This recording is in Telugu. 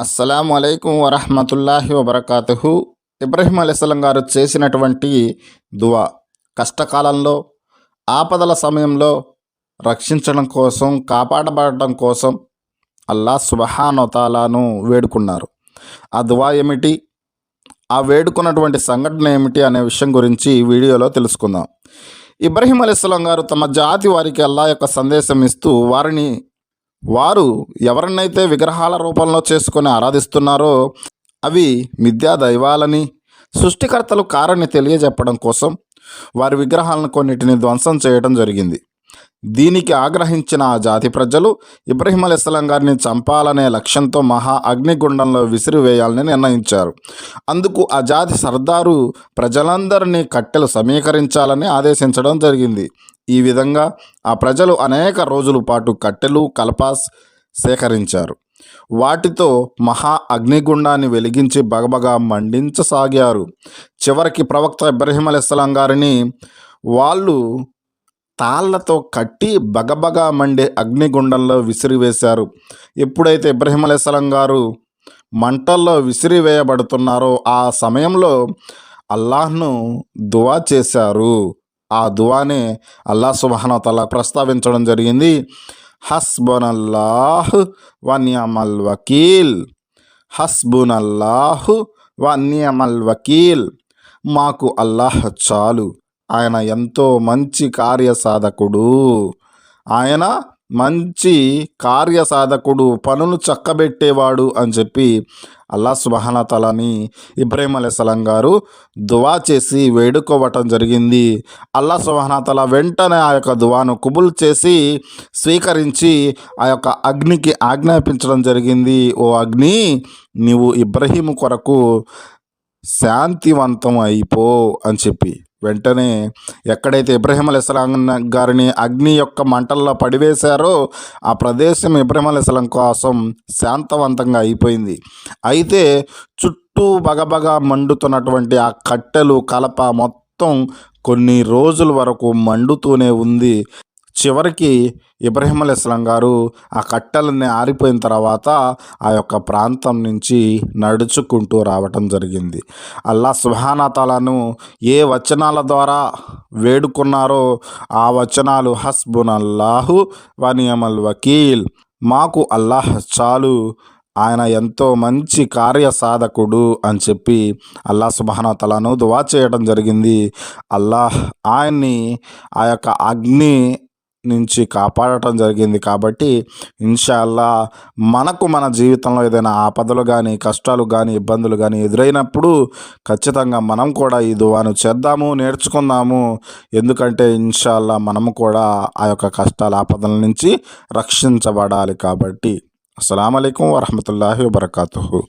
అస్సలం అయికం వరహమతుల్లాహి వబర్కాతుహు. ఇబ్రహీం అలీస్లం గారు చేసినటువంటి దువా కష్టకాలంలో ఆపదల సమయంలో రక్షించడం కోసం కాపాడబడటం కోసం అల్లా సుబహానోతాలాను వేడుకున్నారు. ఆ దువా ఏమిటి? ఆ వేడుకున్నటువంటి సంఘటన ఏమిటి అనే విషయం గురించి వీడియోలో తెలుసుకుందాం. ఇబ్రహీం అలీస్లం గారు తమ జాతి వారికి అల్లా యొక్క సందేశం ఇస్తూ వారిని వారు ఎవరినైతే విగ్రహాల రూపంలో చేసుకొని ఆరాధిస్తున్నారో అవి మిథ్యా దైవాలని సృష్టికర్తలు కారని తెలియజెప్పడం కోసం వారి విగ్రహాలను కొన్నిటిని ధ్వంసం చేయడం జరిగింది. దీనికి ఆగ్రహించిన ఆ జాతి ప్రజలు ఇబ్రహీం అలీస్లాం గారిని చంపాలనే లక్ష్యంతో మహా అగ్నిగుండంలో విసిరివేయాలని నిర్ణయించారు. అందుకు ఆ జాతి సర్దారు ప్రజలందరినీ కట్టెలు సమీకరించాలని ఆదేశించడం జరిగింది. ఈ విధంగా ఆ ప్రజలు అనేక రోజుల పాటు కట్టెలు కలపాస్ సేకరించారు. వాటితో మహా అగ్నిగుండాన్ని వెలిగించి బగబగా మండించసాగారు. చివరికి ప్రవక్త ఇబ్రహీం అలీస్లాం గారిని వాళ్ళు తాళ్ళతో కట్టి బగబగా మండే అగ్నిగుండంలో విసిరివేశారు. ఎప్పుడైతే ఇబ్రహీం అలీస్లాం గారు మంటల్లో విసిరివేయబడుతున్నారో ఆ సమయంలో అల్లాహ్ను దువా చేశారు. ఆ దువానే అల్లా సుబానతల ప్రస్తావించడం జరిగింది. హస్బునల్లాహ్ వన్యమల్ వకీల్. హస్బునల్లాహ్ వన్యమల్ వకీల్. మాకు అల్లాహ్ చాలు. ఆయన ఎంతో మంచి కార్యసాధకుడు. ఆయన మంచి కార్యసాధకుడు పనులు చక్కబెట్టేవాడు అని చెప్పి అల్లా సుబహనతలని ఇబ్రాహీం అలీస్లాం గారు దువా చేసి వేడుకోవటం జరిగింది. అల్లా సుబహనతల వెంటనే ఆ యొక్క దువాను కుబుల్ చేసి స్వీకరించి ఆ యొక్క అగ్నికి ఆజ్ఞాపించడం జరిగింది. ఓ అగ్ని నీవు ఇబ్రహీం కొరకు శాంతివంతం అయిపో అని చెప్పి వెంటనే ఎక్కడైతే ఇబ్రహీం అలీస్లాం గారిని అగ్ని యొక్క మంటల్లో పడివేశారో ఆ ప్రదేశం ఇబ్రహీం అలీస్లాం కోసం శాంతవంతంగా అయిపోయింది. అయితే చుట్టూ బగబగా మండుతున్నటువంటి ఆ కట్టెలు కలప మొత్తం కొన్ని రోజుల వరకు మండుతూనే ఉంది. చివరికి ఇబ్రహీం అలీస్లాం గారు ఆ కట్టెలన్నీ ఆరిపోయిన తర్వాత ఆ యొక్క ప్రాంతం నుంచి నడుచుకుంటూ రావటం జరిగింది. అల్లా సుహానాతాలను ఏ వచనాల ద్వారా వేడుకున్నారో ఆ వచనాలు హస్బున్ అల్లాహు వనియమల్ వకీల్. మాకు అల్లాహ్ చాలు ఆయన ఎంతో మంచి కార్య సాధకుడు అని చెప్పి అల్లా సుబహానతలను దువా చేయడం జరిగింది. అల్లాహ్ ఆయన్ని ఆ యొక్క అగ్ని నుంచి కాపాడటం జరిగింది కాబట్టి ఇన్షాల్లా మనకు మన జీవితంలో ఏదైనా ఆపదలు కానీ కష్టాలు కానీ ఇబ్బందులు కానీ ఎదురైనప్పుడు ఖచ్చితంగా మనం కూడా ఈ దువాను చేద్దాము నేర్చుకుందాము. ఎందుకంటే ఇన్షాల్లా మనము కూడా ఆ యొక్క కష్టాల ఆపదల నుంచి రక్షించబడాలి కాబట్టి. అస్సలం అయికం వరహమూల వబర్కాతు